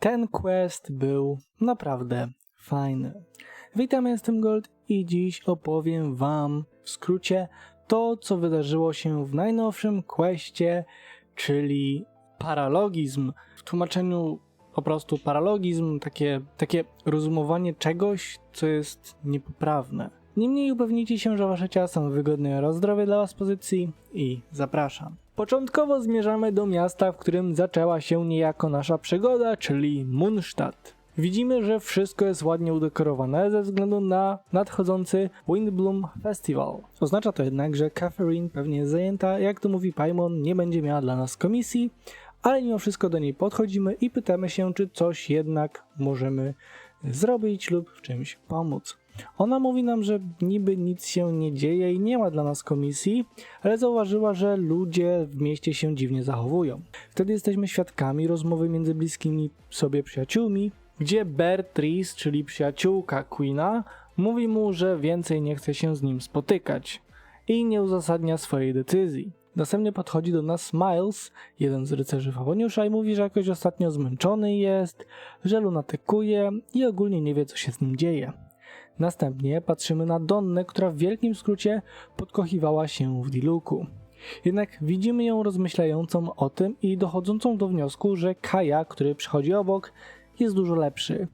Ten quest był naprawdę fajny. Witam, jestem Gold i dziś opowiem Wam w skrócie to, co wydarzyło się w najnowszym questie, czyli paralogizm. W tłumaczeniu po prostu paralogizm, takie, takie rozumowanie czegoś, co jest niepoprawne. Niemniej upewnijcie się, że wasze ciała są wygodne oraz zdrowe dla was pozycji i zapraszam. Początkowo zmierzamy do miasta, w którym zaczęła się niejako nasza przygoda, czyli Munstadt. Widzimy, że wszystko jest ładnie udekorowane ze względu na nadchodzący Windbloom Festival. Oznacza to jednak, że Catherine pewnie jest zajęta, jak to mówi Paimon, nie będzie miała dla nas komisji, ale mimo wszystko do niej podchodzimy i pytamy się, czy coś jednak możemy zrobić lub w czymś pomóc. Ona mówi nam, że niby nic się nie dzieje i nie ma dla nas komisji, ale zauważyła, że ludzie w mieście się dziwnie zachowują. Wtedy jesteśmy świadkami rozmowy między bliskimi sobie przyjaciółmi, gdzie Beatrice, czyli przyjaciółka Queena, mówi mu, że więcej nie chce się z nim spotykać i nie uzasadnia swojej decyzji. Następnie podchodzi do nas Miles, jeden z rycerzy Fawoniusza i mówi, że jakoś ostatnio zmęczony jest, że lunatykuje i ogólnie nie wie co się z nim dzieje. Następnie patrzymy na Donnę, która w wielkim skrócie podkochiwała się w Diluku. Jednak widzimy ją rozmyślającą o tym i dochodzącą do wniosku, że Kaja, który przychodzi obok, jest dużo lepszy.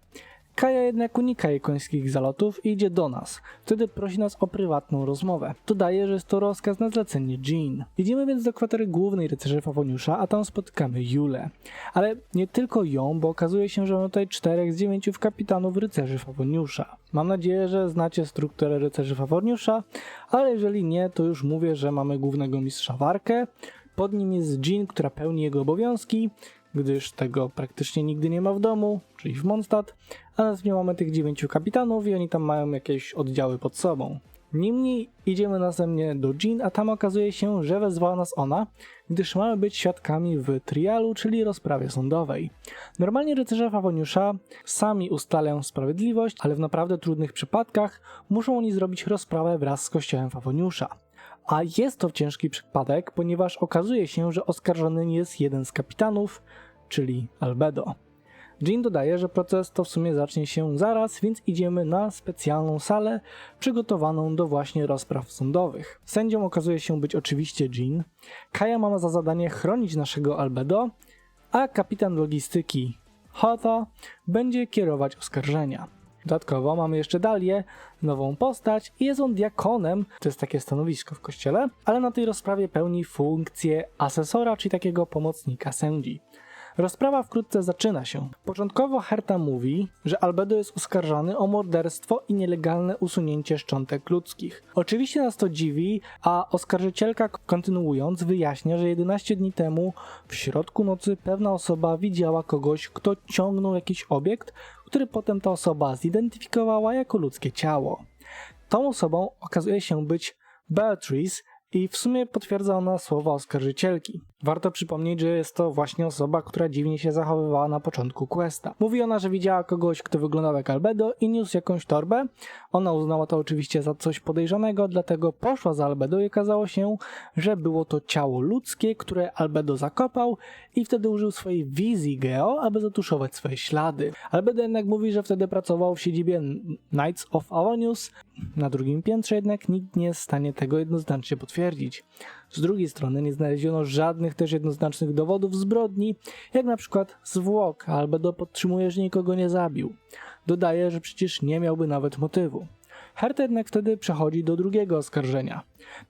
Kaja jednak unika jej końskich zalotów i idzie do nas. Wtedy prosi nas o prywatną rozmowę. Dodaje, że jest to rozkaz na zlecenie Jean. Idziemy więc do kwatery głównej rycerzy Fawoniusza, a tam spotykamy Julę. Ale nie tylko ją, bo okazuje się, że mamy tutaj czterech z dziewięciu kapitanów rycerzy Fawoniusza. Mam nadzieję, że znacie strukturę rycerzy Fawoniusza, ale jeżeli nie, to już mówię, że mamy głównego mistrza Warkę, pod nim jest Jean, która pełni jego obowiązki, gdyż tego praktycznie nigdy nie ma w domu, czyli w Mondstadt, a następnie mamy tych dziewięciu kapitanów i oni tam mają jakieś oddziały pod sobą. Niemniej idziemy następnie do Jean, a tam okazuje się, że wezwała nas ona, gdyż mamy być świadkami w trialu, czyli rozprawie sądowej. Normalnie rycerze Fawoniusza sami ustalają sprawiedliwość, ale w naprawdę trudnych przypadkach muszą oni zrobić rozprawę wraz z kościołem Fawoniusza. A jest to ciężki przypadek, ponieważ okazuje się, że oskarżonym jest jeden z kapitanów, czyli Albedo. Jean dodaje, że proces to w sumie zacznie się zaraz, więc idziemy na specjalną salę przygotowaną do właśnie rozpraw sądowych. Sędzią okazuje się być oczywiście Jean. Kaja ma za zadanie chronić naszego Albedo, a kapitan logistyki Hotha będzie kierować oskarżenia. Dodatkowo mamy jeszcze Dalię, nową postać i jest on diakonem, to jest takie stanowisko w kościele, ale na tej rozprawie pełni funkcję asesora, czyli takiego pomocnika sędzi. Rozprawa wkrótce zaczyna się. Początkowo Herta mówi, że Albedo jest oskarżany o morderstwo i nielegalne usunięcie szczątek ludzkich. Oczywiście nas to dziwi, a oskarżycielka kontynuując wyjaśnia, że 11 dni temu w środku nocy pewna osoba widziała kogoś, kto ciągnął jakiś obiekt, który potem ta osoba zidentyfikowała jako ludzkie ciało. Tą osobą okazuje się być Beatrice i w sumie potwierdza ona słowa oskarżycielki. Warto przypomnieć, że jest to właśnie osoba, która dziwnie się zachowywała na początku questa. Mówi ona, że widziała kogoś, kto wyglądał jak Albedo i niósł jakąś torbę. Ona uznała to oczywiście za coś podejrzanego, dlatego poszła za Albedo i okazało się, że było to ciało ludzkie, które Albedo zakopał i wtedy użył swojej wizji Geo, aby zatuszować swoje ślady. Albedo jednak mówi, że wtedy pracował w siedzibie Knights of Avonius. Na drugim piętrze jednak nikt nie jest w stanie tego jednoznacznie potwierdzić. Z drugiej strony nie znaleziono żadnych też jednoznacznych dowodów zbrodni, jak na przykład zwłok, Albedo podtrzymuje, że nikogo nie zabił. Dodaje, że przecież nie miałby nawet motywu. Herta jednak wtedy przechodzi do drugiego oskarżenia.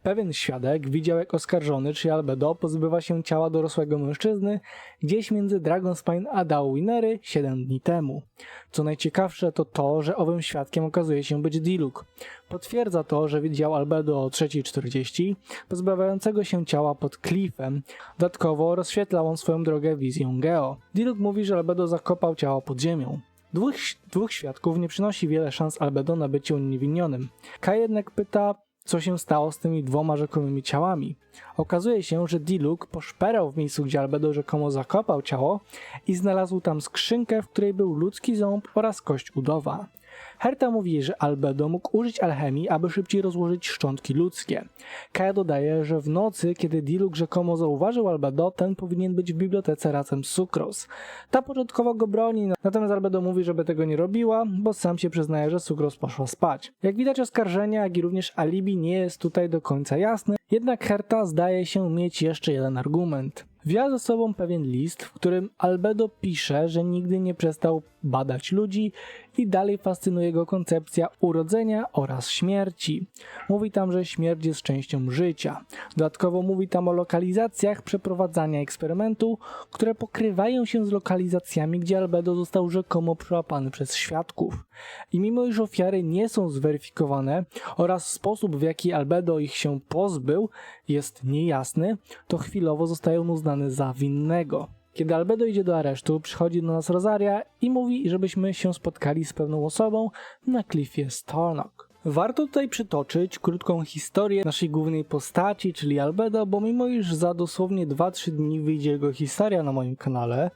Pewien świadek widział jak oskarżony, czy Albedo, pozbywa się ciała dorosłego mężczyzny gdzieś między Dragonspine a Dalwinery 7 dni temu. Co najciekawsze to to, że owym świadkiem okazuje się być Diluk. Potwierdza to, że widział Albedo o 3.40, pozbawiającego się ciała pod klifem. Dodatkowo rozświetlał on swoją drogę wizją Geo. Diluk mówi, że Albedo zakopał ciało pod ziemią. Dwóch, dwóch świadków nie przynosi wiele szans Albedo na bycie uniewinnionym. Kai jednak pyta, co się stało z tymi dwoma rzekomymi ciałami. Okazuje się, że Diluk poszperał w miejscu, gdzie Albedo rzekomo zakopał ciało i znalazł tam skrzynkę, w której był ludzki ząb oraz kość udowa. Herta mówi, że Albedo mógł użyć alchemii, aby szybciej rozłożyć szczątki ludzkie. Kaja dodaje, że w nocy, kiedy Diluk rzekomo zauważył Albedo, ten powinien być w bibliotece razem z Sucros. Ta początkowo go broni, natomiast Albedo mówi, żeby tego nie robiła, bo sam się przyznaje, że Sucros poszła spać. Jak widać oskarżenie, jak i również alibi nie jest tutaj do końca jasne, jednak Herta zdaje się mieć jeszcze jeden argument. Wzięła ze sobą pewien list, w którym Albedo pisze, że nigdy nie przestał badać ludzi i dalej fascynuje go koncepcja urodzenia oraz śmierci. Mówi tam, że śmierć jest częścią życia. Dodatkowo mówi tam o lokalizacjach przeprowadzania eksperymentu, które pokrywają się z lokalizacjami, gdzie Albedo został rzekomo przyłapany przez świadków. I mimo iż ofiary nie są zweryfikowane oraz sposób w jaki Albedo ich się pozbył jest niejasny, to chwilowo zostają uznane za winnego. Kiedy Albedo idzie do aresztu, przychodzi do nas Rosaria i mówi, żebyśmy się spotkali z pewną osobą na klifie Stornock. Warto tutaj przytoczyć krótką historię naszej głównej postaci, czyli Albedo, bo mimo iż za dosłownie 2-3 dni wyjdzie jego historia na moim kanale,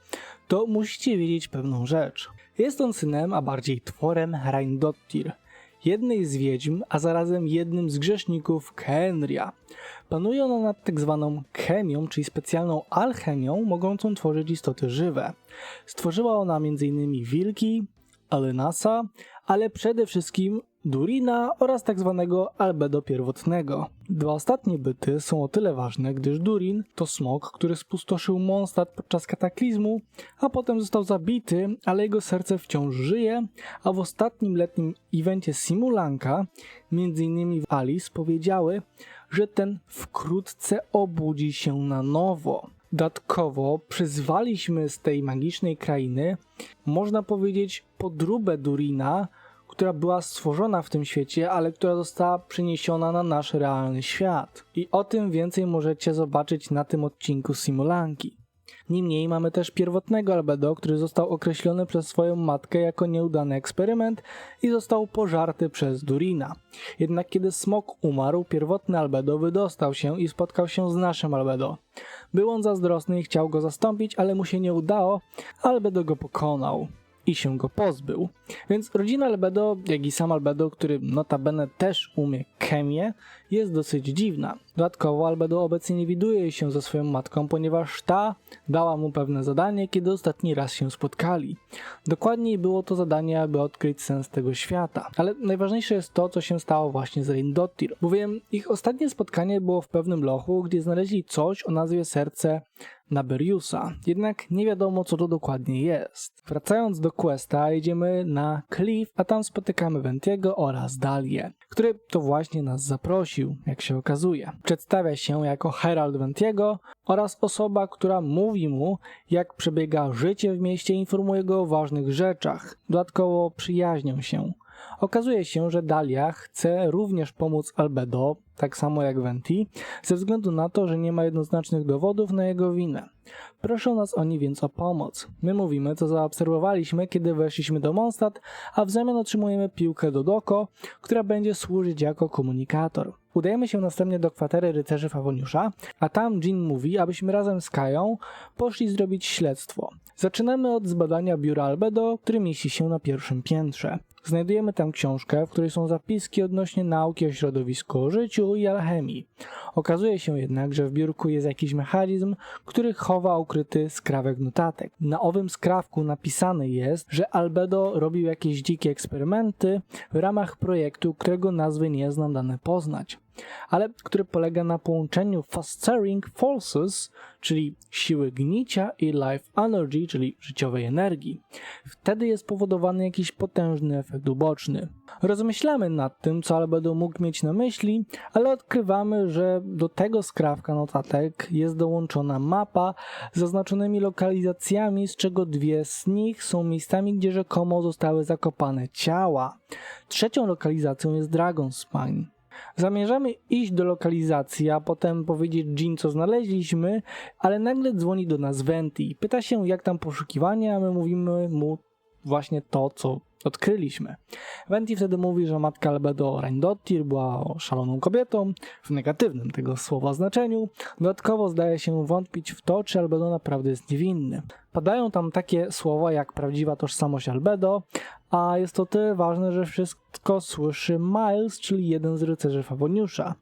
to musicie wiedzieć pewną rzecz. Jest on synem, a bardziej tworem Reindottir, jednej z wiedźm, a zarazem jednym z grzeszników Kenria. Panuje ona nad tak zwaną chemią, czyli specjalną alchemią mogącą tworzyć istoty żywe. Stworzyła ona m.in. wilki, Alenasa, ale przede wszystkim Durina oraz tak zwanego albedo pierwotnego. Dwa ostatnie byty są o tyle ważne, gdyż Durin to smok, który spustoszył Mondstadt podczas kataklizmu, a potem został zabity, ale jego serce wciąż żyje, a w ostatnim letnim evencie Simulanka, m.in. Alice powiedziały, że ten wkrótce obudzi się na nowo. Dodatkowo przyzwaliśmy z tej magicznej krainy, można powiedzieć, podróbę Durina, która była stworzona w tym świecie, ale która została przeniesiona na nasz realny świat. I o tym więcej możecie zobaczyć na tym odcinku Simulanki. Niemniej mamy też pierwotnego albedo, który został określony przez swoją matkę jako nieudany eksperyment i został pożarty przez Durina. Jednak kiedy smok umarł, pierwotny albedo wydostał się i spotkał się z naszym albedo. Był on zazdrosny i chciał go zastąpić, ale mu się nie udało, albedo go pokonał i się go pozbył. Więc rodzina Albedo, jak i sam Albedo, który notabene też umie chemię, jest dosyć dziwna. Dodatkowo Albedo obecnie nie widuje się ze swoją matką, ponieważ ta dała mu pewne zadanie, kiedy ostatni raz się spotkali. Dokładniej było to zadanie, aby odkryć sens tego świata. Ale najważniejsze jest to, co się stało właśnie z Reindottir, bowiem ich ostatnie spotkanie było w pewnym lochu, gdzie znaleźli coś o nazwie serce Naberiusa. Jednak nie wiadomo, co to dokładnie jest. Wracając do Questa, jedziemy na Cliff, a tam spotykamy Ventiego oraz Dalię, który to właśnie nas zaprosił, jak się okazuje. Przedstawia się jako Herald Ventiego oraz osoba, która mówi mu, jak przebiega życie w mieście informuje go o ważnych rzeczach. Dodatkowo przyjaźnią się. Okazuje się, że Dalia chce również pomóc Albedo, tak samo jak Venti, ze względu na to, że nie ma jednoznacznych dowodów na jego winę. Proszą nas oni więc o pomoc. My mówimy, co zaobserwowaliśmy, kiedy weszliśmy do Mondstadt, a w zamian otrzymujemy piłkę do Doko, która będzie służyć jako komunikator. Udajemy się następnie do kwatery rycerzy Fawoniusza, a tam Jean mówi, abyśmy razem z Kają poszli zrobić śledztwo. Zaczynamy od zbadania biura Albedo, które mieści się na pierwszym piętrze. Znajdujemy tam książkę, w której są zapiski odnośnie nauki o środowisku, życiu i alchemii. Okazuje się jednak, że w biurku jest jakiś mechanizm, który chowa ukryty skrawek notatek. Na owym skrawku napisane jest, że Albedo robił jakieś dzikie eksperymenty w ramach projektu, którego nazwy nie znam dane poznać ale który polega na połączeniu Fostering Forces, czyli siły gnicia i Life Energy, czyli życiowej energii. Wtedy jest powodowany jakiś potężny efekt uboczny. Rozmyślamy nad tym, co Albedo mógł mieć na myśli, ale odkrywamy, że do tego skrawka notatek jest dołączona mapa z zaznaczonymi lokalizacjami, z czego dwie z nich są miejscami, gdzie rzekomo zostały zakopane ciała. Trzecią lokalizacją jest Dragonspine. Zamierzamy iść do lokalizacji, a potem powiedzieć Jean, co znaleźliśmy, ale nagle dzwoni do nas Venti. Pyta się, jak tam poszukiwania, a my mówimy mu właśnie to, co odkryliśmy. Venti wtedy mówi, że matka Albedo Reindottir była szaloną kobietą, w negatywnym tego słowa znaczeniu. Dodatkowo zdaje się wątpić w to, czy Albedo naprawdę jest niewinny. Padają tam takie słowa jak prawdziwa tożsamość Albedo, a jest to tyle ważne, że wszystko słyszy Miles, czyli jeden z rycerzy Fawoniusza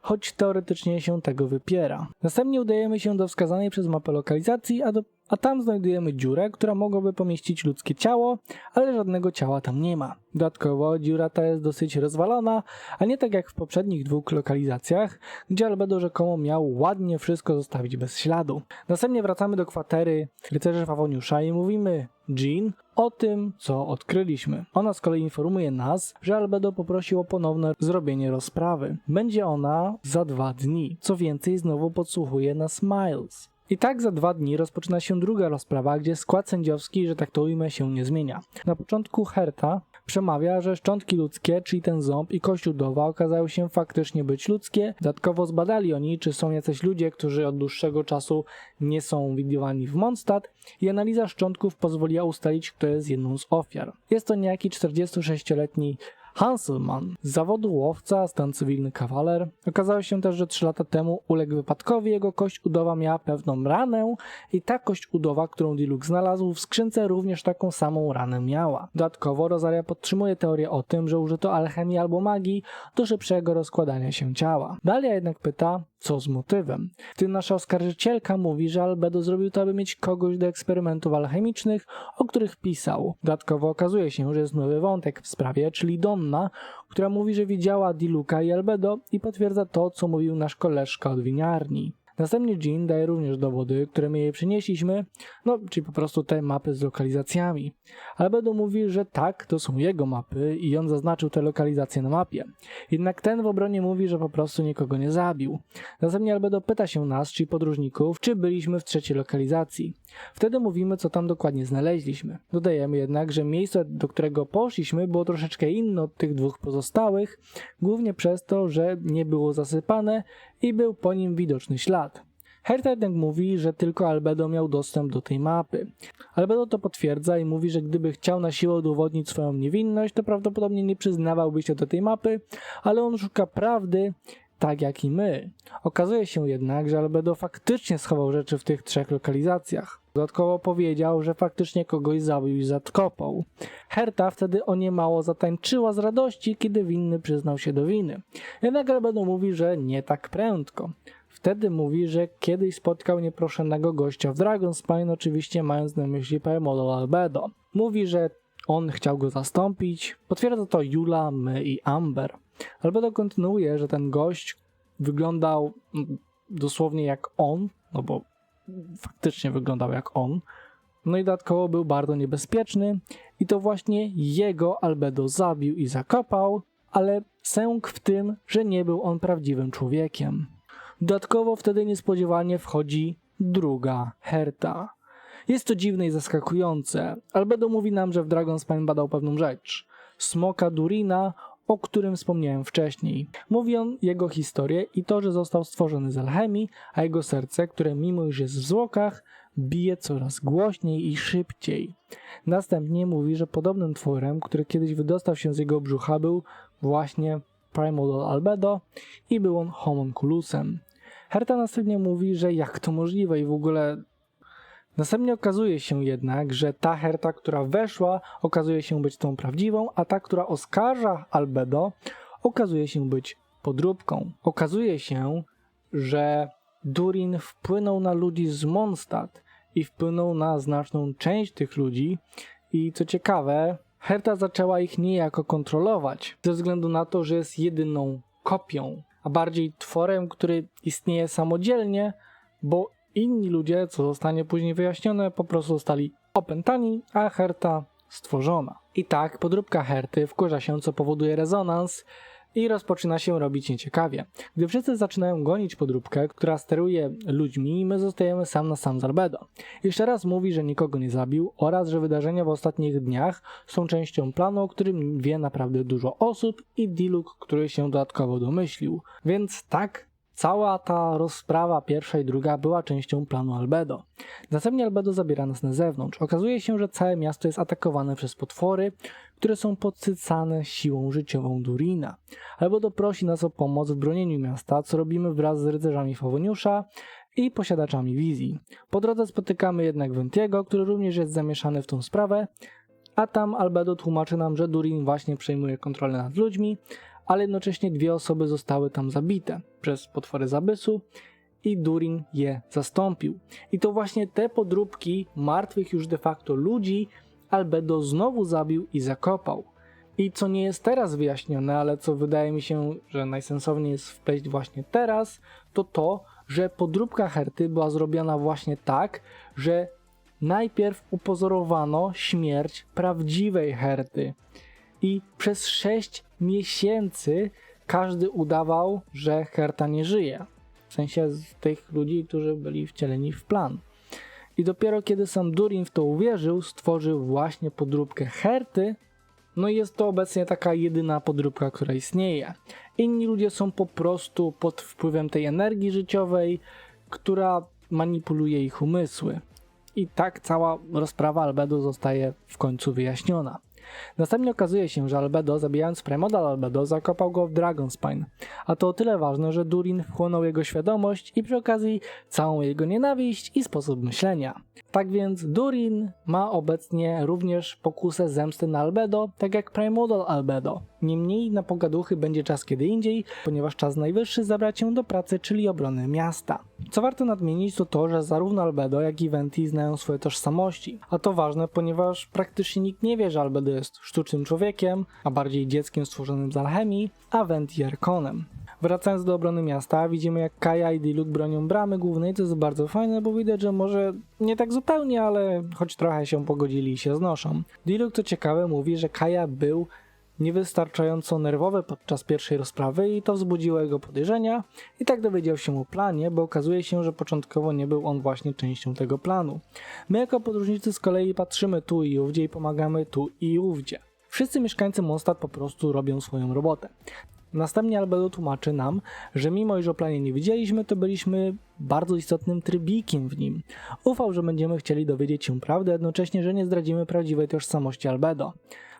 choć teoretycznie się tego wypiera. Następnie udajemy się do wskazanej przez mapę lokalizacji, a, do, a tam znajdujemy dziurę, która mogłaby pomieścić ludzkie ciało, ale żadnego ciała tam nie ma. Dodatkowo dziura ta jest dosyć rozwalona, a nie tak jak w poprzednich dwóch lokalizacjach, gdzie Albedo rzekomo miał ładnie wszystko zostawić bez śladu. Następnie wracamy do kwatery rycerzy Fawoniusza i mówimy Jean o tym, co odkryliśmy. Ona z kolei informuje nas, że Albedo poprosił o ponowne zrobienie rozprawy. Będzie ona za dwa dni. Co więcej, znowu podsłuchuje nas Miles. I tak za dwa dni rozpoczyna się druga rozprawa, gdzie skład sędziowski, że tak to ujmę, się nie zmienia. Na początku Herta przemawia, że szczątki ludzkie, czyli ten ząb i kość udowa okazały się faktycznie być ludzkie. Dodatkowo zbadali oni, czy są jacyś ludzie, którzy od dłuższego czasu nie są widywani w Mondstadt i analiza szczątków pozwoliła ustalić, kto jest jedną z ofiar. Jest to niejaki 46-letni Hanselman z zawodu łowca, stan cywilny kawaler. Okazało się też, że 3 lata temu uległ wypadkowi, jego kość udowa miała pewną ranę i ta kość udowa, którą Diluk znalazł w skrzynce również taką samą ranę miała. Dodatkowo Rosaria podtrzymuje teorię o tym, że użyto alchemii albo magii do szybszego rozkładania się ciała. Dalia jednak pyta, co z motywem. Tym nasza oskarżycielka mówi, że Albedo zrobił to, aby mieć kogoś do eksperymentów alchemicznych, o których pisał. Dodatkowo okazuje się, że jest nowy wątek w sprawie, czyli Donna, która mówi, że widziała Diluka i Albedo i potwierdza to, co mówił nasz koleżka od winiarni. Następnie Jean daje również dowody, które my jej przynieśliśmy, no czyli po prostu te mapy z lokalizacjami. Albedo mówi, że tak, to są jego mapy i on zaznaczył te lokalizacje na mapie. Jednak ten w obronie mówi, że po prostu nikogo nie zabił. Następnie Albedo pyta się nas, czyli podróżników, czy byliśmy w trzeciej lokalizacji. Wtedy mówimy, co tam dokładnie znaleźliśmy. Dodajemy jednak, że miejsce, do którego poszliśmy, było troszeczkę inne od tych dwóch pozostałych, głównie przez to, że nie było zasypane i był po nim widoczny ślad. Herta jednak mówi, że tylko Albedo miał dostęp do tej mapy. Albedo to potwierdza i mówi, że gdyby chciał na siłę udowodnić swoją niewinność, to prawdopodobnie nie przyznawałby się do tej mapy, ale on szuka prawdy, tak jak i my. Okazuje się jednak, że Albedo faktycznie schował rzeczy w tych trzech lokalizacjach. Dodatkowo powiedział, że faktycznie kogoś zabił i zatkopał. Herta wtedy o nie mało zatańczyła z radości, kiedy winny przyznał się do winy. Jednak Albedo mówi, że nie tak prędko. Wtedy mówi, że kiedyś spotkał nieproszonego gościa w Dragonspine, oczywiście mając na myśli Permodol Albedo. Mówi, że on chciał go zastąpić. Potwierdza to Jula, my i Amber. Albedo kontynuuje, że ten gość wyglądał mm, dosłownie jak on, no bo faktycznie wyglądał jak on. No i dodatkowo był bardzo niebezpieczny i to właśnie jego Albedo zabił i zakopał, ale sęk w tym, że nie był on prawdziwym człowiekiem. Dodatkowo wtedy niespodziewanie wchodzi druga Herta. Jest to dziwne i zaskakujące. Albedo mówi nam, że w Dragonspine badał pewną rzecz. Smoka Durina, o którym wspomniałem wcześniej. Mówi on jego historię i to, że został stworzony z alchemii, a jego serce, które mimo iż jest w zwłokach, bije coraz głośniej i szybciej. Następnie mówi, że podobnym tworem, który kiedyś wydostał się z jego brzucha, był właśnie Primordial Albedo i był on homunculusem. Herta następnie mówi, że jak to możliwe i w ogóle Następnie okazuje się jednak, że ta Herta, która weszła, okazuje się być tą prawdziwą, a ta, która oskarża Albedo, okazuje się być podróbką. Okazuje się, że Durin wpłynął na ludzi z Mondstadt i wpłynął na znaczną część tych ludzi i co ciekawe, Herta zaczęła ich niejako kontrolować, ze względu na to, że jest jedyną kopią, a bardziej tworem, który istnieje samodzielnie, bo inni ludzie, co zostanie później wyjaśnione, po prostu zostali opętani, a Herta stworzona. I tak podróbka Herty wkurza się, co powoduje rezonans i rozpoczyna się robić nieciekawie. Gdy wszyscy zaczynają gonić podróbkę, która steruje ludźmi, my zostajemy sam na sam z Albedo. Jeszcze raz mówi, że nikogo nie zabił oraz, że wydarzenia w ostatnich dniach są częścią planu, o którym wie naprawdę dużo osób i Diluk, który się dodatkowo domyślił. Więc tak, cała ta rozprawa pierwsza i druga była częścią planu Albedo. Następnie Albedo zabiera nas na zewnątrz. Okazuje się, że całe miasto jest atakowane przez potwory, które są podsycane siłą życiową Durina. Albedo prosi nas o pomoc w bronieniu miasta, co robimy wraz z rycerzami Fawoniusza i posiadaczami wizji. Po drodze spotykamy jednak Wentiego, który również jest zamieszany w tą sprawę, a tam Albedo tłumaczy nam, że Durin właśnie przejmuje kontrolę nad ludźmi, ale jednocześnie dwie osoby zostały tam zabite przez potwory zabysu i Durin je zastąpił. I to właśnie te podróbki martwych już de facto ludzi Albedo znowu zabił i zakopał. I co nie jest teraz wyjaśnione, ale co wydaje mi się, że najsensowniej jest wpleść właśnie teraz, to to, że podróbka Herty była zrobiona właśnie tak, że najpierw upozorowano śmierć prawdziwej Herty. I przez 6 miesięcy każdy udawał, że Herta nie żyje. W sensie z tych ludzi, którzy byli wcieleni w plan. I dopiero kiedy sam Durin w to uwierzył, stworzył właśnie podróbkę Herty. No i jest to obecnie taka jedyna podróbka, która istnieje. Inni ludzie są po prostu pod wpływem tej energii życiowej, która manipuluje ich umysły. I tak cała rozprawa Albedo zostaje w końcu wyjaśniona. Następnie okazuje się, że Albedo, zabijając Primodal Albedo, zakopał go w Dragonspine. A to o tyle ważne, że Durin wchłonął jego świadomość i przy okazji całą jego nienawiść i sposób myślenia. Tak więc Durin ma obecnie również pokusę zemsty na Albedo, tak jak Primordial Albedo. Niemniej na pogaduchy będzie czas kiedy indziej, ponieważ czas najwyższy zabrać się do pracy, czyli obrony miasta. Co warto nadmienić to to, że zarówno Albedo, jak i Venti znają swoje tożsamości. A to ważne, ponieważ praktycznie nikt nie wie, że Albedo jest sztucznym człowiekiem, a bardziej dzieckiem stworzonym z alchemii, a Venti Arkonem. Wracając do obrony miasta, widzimy jak Kaja i Diluc bronią bramy głównej, co jest bardzo fajne, bo widać, że może nie tak zupełnie, ale choć trochę się pogodzili i się znoszą. Diluc, co ciekawe, mówi, że Kaja był niewystarczająco nerwowy podczas pierwszej rozprawy i to wzbudziło jego podejrzenia i tak dowiedział się o planie, bo okazuje się, że początkowo nie był on właśnie częścią tego planu. My jako podróżnicy z kolei patrzymy tu i ówdzie i pomagamy tu i ówdzie. Wszyscy mieszkańcy Mondstadt po prostu robią swoją robotę. Następnie Albedo tłumaczy nam, że mimo iż o planie nie widzieliśmy, to byliśmy bardzo istotnym trybikiem w nim. Ufał, że będziemy chcieli dowiedzieć się prawdy, jednocześnie, że nie zdradzimy prawdziwej tożsamości Albedo.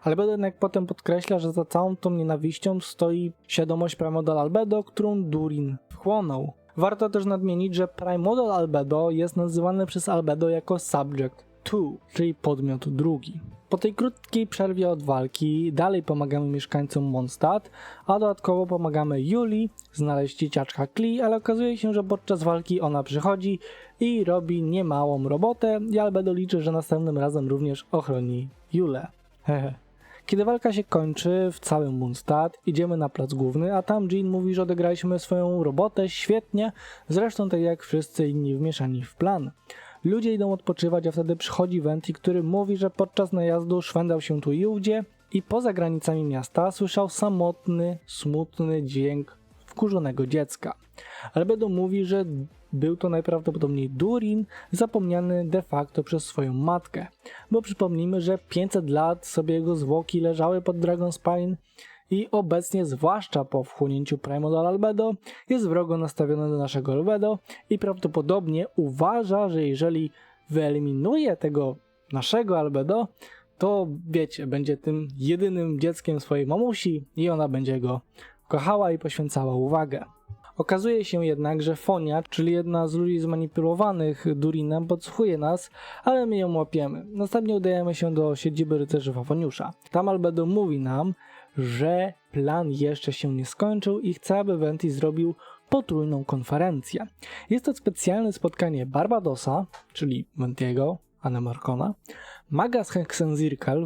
Albedo jednak potem podkreśla, że za całą tą nienawiścią stoi świadomość Primodal Albedo, którą Durin wchłonął. Warto też nadmienić, że Primodal Albedo jest nazywany przez Albedo jako Subject 2, czyli podmiot drugi. Po tej krótkiej przerwie od walki dalej pomagamy mieszkańcom Mondstadt, a dodatkowo pomagamy Julii znaleźć dzieciaczka Klee, ale okazuje się, że podczas walki ona przychodzi i robi niemałą robotę i Albedo liczy, że następnym razem również ochroni Julę. Hehe. Kiedy walka się kończy w całym Mondstadt, idziemy na plac główny, a tam Jean mówi, że odegraliśmy swoją robotę świetnie, zresztą tak jak wszyscy inni wmieszani w plan. Ludzie idą odpoczywać, a wtedy przychodzi Venti, który mówi, że podczas najazdu szwendał się tu i ówdzie i poza granicami miasta słyszał samotny, smutny dźwięk wkurzonego dziecka. Albedo mówi, że był to najprawdopodobniej Durin, zapomniany de facto przez swoją matkę. Bo przypomnijmy, że 500 lat sobie jego zwłoki leżały pod Dragonspine i obecnie, zwłaszcza po wchłonięciu Primordial Albedo, jest wrogo nastawiony do naszego Albedo i prawdopodobnie uważa, że jeżeli wyeliminuje tego naszego Albedo, to wiecie, będzie tym jedynym dzieckiem swojej mamusi i ona będzie go kochała i poświęcała uwagę. Okazuje się jednak, że Fonia, czyli jedna z ludzi zmanipulowanych Durinem, podsłuchuje nas, ale my ją łapiemy. Następnie udajemy się do siedziby rycerzy Fafoniusza. Tam Albedo mówi nam, że plan jeszcze się nie skończył i chce, aby Venti zrobił potrójną konferencję. Jest to specjalne spotkanie Barbadosa, czyli Ventiego, Anemarkona, maga z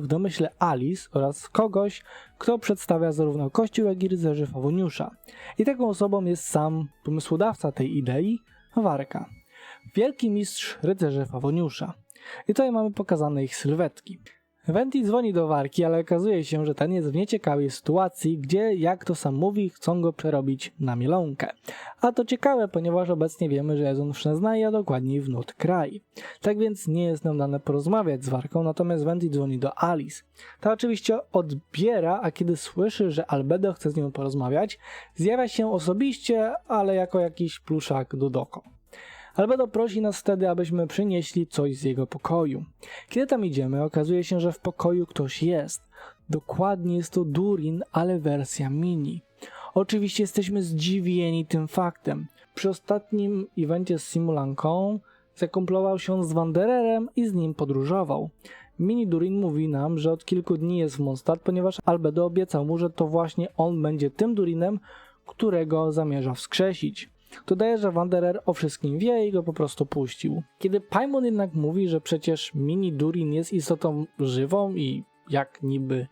w domyśle Alice oraz kogoś, kto przedstawia zarówno Kościół, jak i rycerzy Fawoniusza. I taką osobą jest sam pomysłodawca tej idei, Warka. Wielki mistrz rycerzy Fawoniusza. I tutaj mamy pokazane ich sylwetki. Venti dzwoni do Warki, ale okazuje się, że ten jest w nieciekawej sytuacji, gdzie, jak to sam mówi, chcą go przerobić na mielonkę. A to ciekawe, ponieważ obecnie wiemy, że jest on w a dokładniej w Nut Kraj. Tak więc nie jest nam dane porozmawiać z Warką, natomiast Venti dzwoni do Alice. Ta oczywiście odbiera, a kiedy słyszy, że Albedo chce z nią porozmawiać, zjawia się osobiście, ale jako jakiś pluszak do doko. Albedo prosi nas wtedy, abyśmy przynieśli coś z jego pokoju. Kiedy tam idziemy, okazuje się, że w pokoju ktoś jest. Dokładnie jest to Durin, ale wersja mini. Oczywiście jesteśmy zdziwieni tym faktem. Przy ostatnim evencie z Simulanką zakomplował się z Wandererem i z nim podróżował. Mini Durin mówi nam, że od kilku dni jest w Mondstadt, ponieważ Albedo obiecał mu, że to właśnie on będzie tym Durinem, którego zamierza wskrzesić. Dodaje, że Wanderer o wszystkim wie i go po prostu puścił. Kiedy Paimon jednak mówi, że przecież Mini Durin jest istotą żywą i jak niby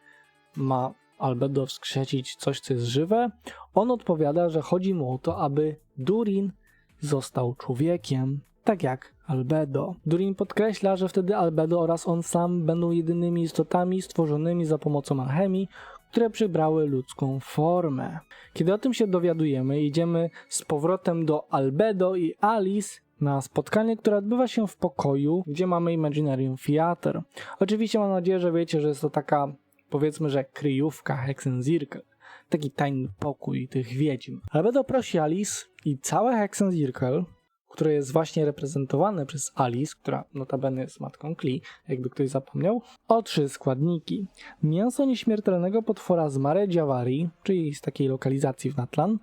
ma Albedo wskrzesić coś, co jest żywe, on odpowiada, że chodzi mu o to, aby Durin został człowiekiem, tak jak Albedo. Durin podkreśla, że wtedy Albedo oraz on sam będą jedynymi istotami stworzonymi za pomocą alchemii, które przybrały ludzką formę. Kiedy o tym się dowiadujemy, idziemy z powrotem do Albedo i Alice na spotkanie, które odbywa się w pokoju, gdzie mamy Imaginarium Theater. Oczywiście mam nadzieję, że wiecie, że jest to taka, powiedzmy, że kryjówka Hexenzirkel. Taki tajny pokój tych wiedźm. Albedo prosi Alice i całe Hexenzirkel które jest właśnie reprezentowane przez Alice, która notabene jest matką Klee, jakby ktoś zapomniał, o trzy składniki. Mięso nieśmiertelnego potwora z Mare Javari, czyli z takiej lokalizacji w Natlan,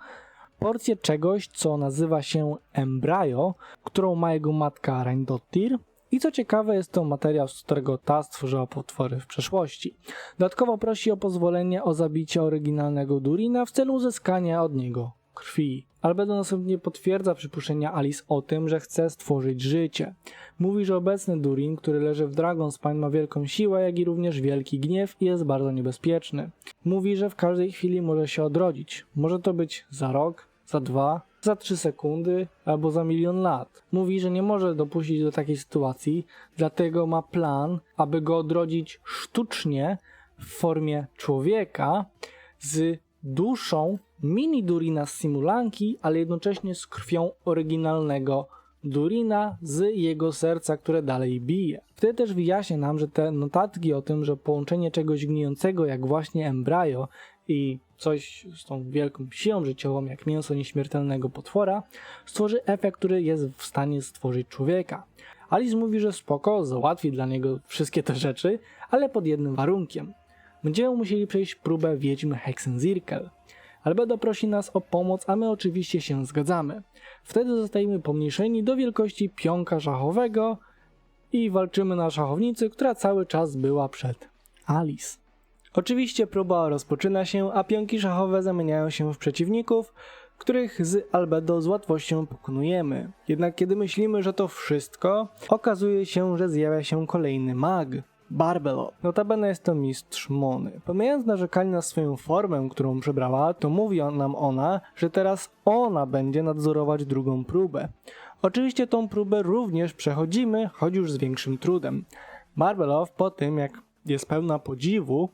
porcję czegoś, co nazywa się embryo, którą ma jego matka Reindottir, i co ciekawe, jest to materiał, z którego ta stworzyła potwory w przeszłości. Dodatkowo prosi o pozwolenie o zabicie oryginalnego Durina w celu uzyskania od niego krwi. Albedo następnie potwierdza przypuszczenia Alice o tym, że chce stworzyć życie. Mówi, że obecny Durin, który leży w Dragonspine ma wielką siłę, jak i również wielki gniew i jest bardzo niebezpieczny. Mówi, że w każdej chwili może się odrodzić. Może to być za rok, za dwa, za trzy sekundy albo za milion lat. Mówi, że nie może dopuścić do takiej sytuacji, dlatego ma plan, aby go odrodzić sztucznie w formie człowieka z duszą mini Durina z Simulanki, ale jednocześnie z krwią oryginalnego Durina z jego serca, które dalej bije. Wtedy też wyjaśnia nam, że te notatki o tym, że połączenie czegoś gnijącego jak właśnie embryo i coś z tą wielką siłą życiową jak mięso nieśmiertelnego potwora stworzy efekt, który jest w stanie stworzyć człowieka. Alice mówi, że spoko, załatwi dla niego wszystkie te rzeczy, ale pod jednym warunkiem. Będziemy musieli przejść próbę wiedźmy Hexenzirkel. Albedo prosi nas o pomoc, a my oczywiście się zgadzamy. Wtedy zostajemy pomniejszeni do wielkości pionka szachowego i walczymy na szachownicy, która cały czas była przed Alice. Oczywiście próba rozpoczyna się, a pionki szachowe zamieniają się w przeciwników, których z Albedo z łatwością pokonujemy. Jednak kiedy myślimy, że to wszystko, okazuje się, że zjawia się kolejny mag. Barbelo. Notabene jest to mistrz Mony. Pomijając narzekanie na swoją formę, którą przebrała, to mówi nam ona, że teraz ona będzie nadzorować drugą próbę. Oczywiście tą próbę również przechodzimy, choć już z większym trudem. Barbelow po tym, jak jest pełna podziwu,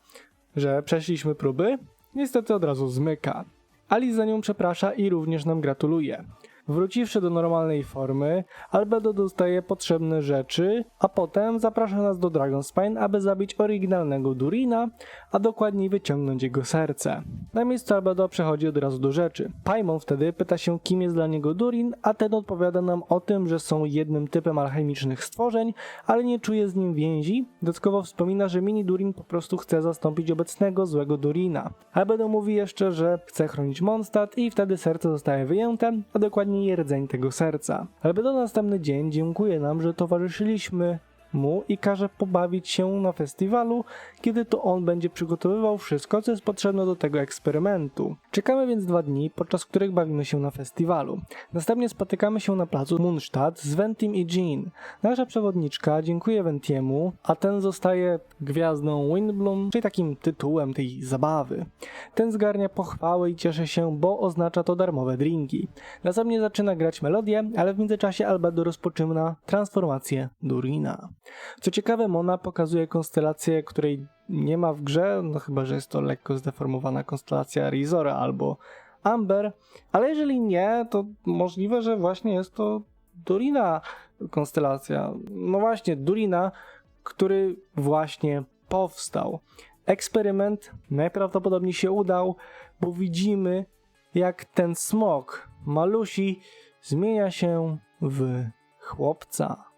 że przeszliśmy próby, niestety od razu zmyka. Alice za nią przeprasza i również nam gratuluje. Wróciwszy do normalnej formy, Albedo dostaje potrzebne rzeczy, a potem zaprasza nas do Dragonspine, aby zabić oryginalnego Durina, a dokładniej wyciągnąć jego serce. Na miejscu Albedo przechodzi od razu do rzeczy. Paimon wtedy pyta się, kim jest dla niego Durin, a ten odpowiada nam o tym, że są jednym typem alchemicznych stworzeń, ale nie czuje z nim więzi. Dodatkowo wspomina, że mini Durin po prostu chce zastąpić obecnego złego Durina. Albedo mówi jeszcze, że chce chronić Mondstadt i wtedy serce zostaje wyjęte, a dokładnie rdzeń tego serca. Albedo następny dzień dziękuję nam, że towarzyszyliśmy mu i każe pobawić się na festiwalu, kiedy to on będzie przygotowywał wszystko, co jest potrzebne do tego eksperymentu. Czekamy więc dwa dni, podczas których bawimy się na festiwalu. Następnie spotykamy się na placu Munstadt z Ventim i Jean. Nasza przewodniczka dziękuję Ventiemu, a ten zostaje gwiazdą Windbloom, czyli takim tytułem tej zabawy. Ten zgarnia pochwały i cieszy się, bo oznacza to darmowe drinki. Następnie zaczyna grać melodię, ale w międzyczasie Albedo rozpoczyna transformację Durina. Co ciekawe, Mona pokazuje konstelację, której nie ma w grze, no chyba, że jest to lekko zdeformowana konstelacja Rizora albo Amber, ale jeżeli nie, to możliwe, że właśnie jest to Durina konstelacja. No właśnie, Durina, który właśnie powstał. Eksperyment najprawdopodobniej się udał, bo widzimy, jak ten smok malusi zmienia się w chłopca.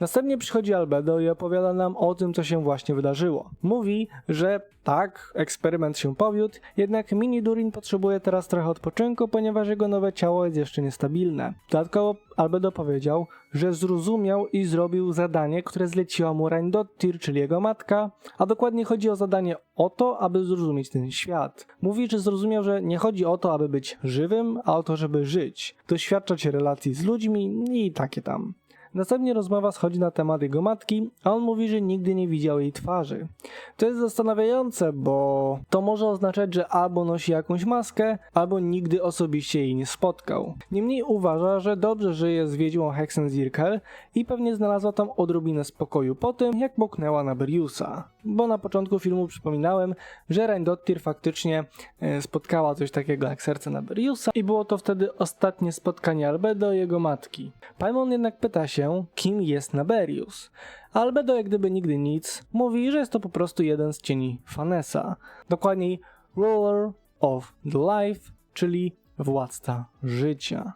Następnie przychodzi Albedo i opowiada nam o tym, co się właśnie wydarzyło. Mówi, że tak, eksperyment się powiódł, jednak Mini Durin potrzebuje teraz trochę odpoczynku, ponieważ jego nowe ciało jest jeszcze niestabilne. Dodatkowo Albedo powiedział, że zrozumiał i zrobił zadanie, które zleciła mu Reindottir, czyli jego matka, a dokładnie chodzi o zadanie o to, aby zrozumieć ten świat. Mówi, że zrozumiał, że nie chodzi o to, aby być żywym, a o to, żeby żyć, doświadczać relacji z ludźmi i takie tam. Następnie rozmowa schodzi na temat jego matki, a on mówi, że nigdy nie widział jej twarzy. To jest zastanawiające, bo to może oznaczać, że albo nosi jakąś maskę, albo nigdy osobiście jej nie spotkał. Niemniej uważa, że dobrze żyje z wiedźmą Hexenzirkel i pewnie znalazła tam odrobinę spokoju po tym, jak moknęła na Beriusa. Bo na początku filmu przypominałem, że Reindottir faktycznie e, spotkała coś takiego jak serce na Beriusa i było to wtedy ostatnie spotkanie Albedo i jego matki. Paimon jednak pyta się, kim jest Naberius. Albedo jak gdyby nigdy nic, mówi, że jest to po prostu jeden z cieni Fanesa. Dokładniej Ruler of the Life, czyli władca życia.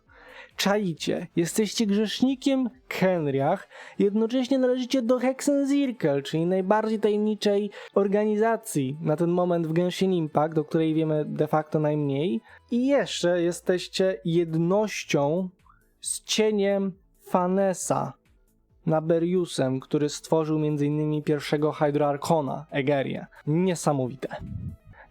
Czaicie, jesteście grzesznikiem Kenriach, jednocześnie należycie do Hexenzirkel, czyli najbardziej tajemniczej organizacji na ten moment w Genshin Impact, o której wiemy de facto najmniej. I jeszcze jesteście jednością z cieniem Fanesa, Naberiusem, który stworzył m.in. pierwszego Hydroarchona, Egerię. Niesamowite.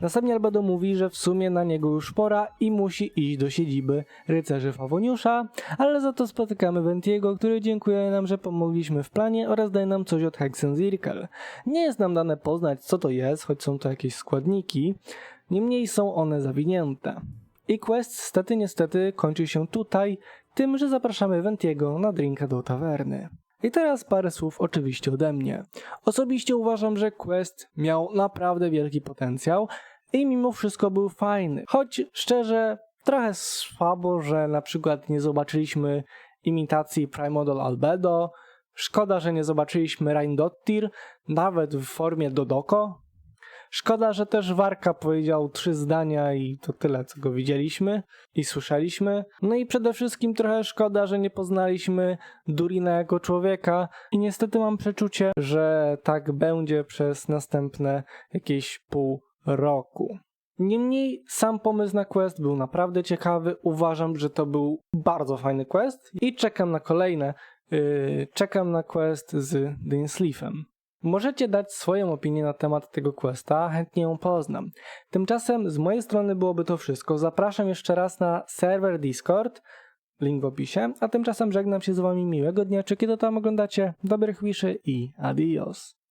Następnie Albedo mówi, że w sumie na niego już pora i musi iść do siedziby rycerzy Fawoniusza, ale za to spotykamy Ventiego, który dziękuje nam, że pomogliśmy w planie oraz daje nam coś od Hexenzirkel. Nie jest nam dane poznać, co to jest, choć są to jakieś składniki, niemniej są one zawinięte. I quest stety niestety kończy się tutaj, tym, że zapraszamy Ventiego na drinka do tawerny. I teraz parę słów oczywiście ode mnie. Osobiście uważam, że Quest miał naprawdę wielki potencjał i mimo wszystko był fajny. Choć szczerze, trochę słabo, że na przykład nie zobaczyliśmy imitacji Primordial Albedo. Szkoda, że nie zobaczyliśmy Reindottir, nawet w formie Dodoko. Szkoda, że też Warka powiedział trzy zdania i to tyle, co go widzieliśmy i słyszeliśmy. No i przede wszystkim trochę szkoda, że nie poznaliśmy Durina jako człowieka i niestety mam przeczucie, że tak będzie przez następne jakieś pół roku. Niemniej sam pomysł na quest był naprawdę ciekawy. Uważam, że to był bardzo fajny quest i czekam na kolejne. Yy, czekam na quest z Dinsleafem. Możecie dać swoją opinię na temat tego questa, chętnie ją poznam. Tymczasem z mojej strony byłoby to wszystko. Zapraszam jeszcze raz na serwer Discord, link w opisie, a tymczasem żegnam się z wami miłego dnia, czy kiedy tam oglądacie, dobrych wiszy i adios.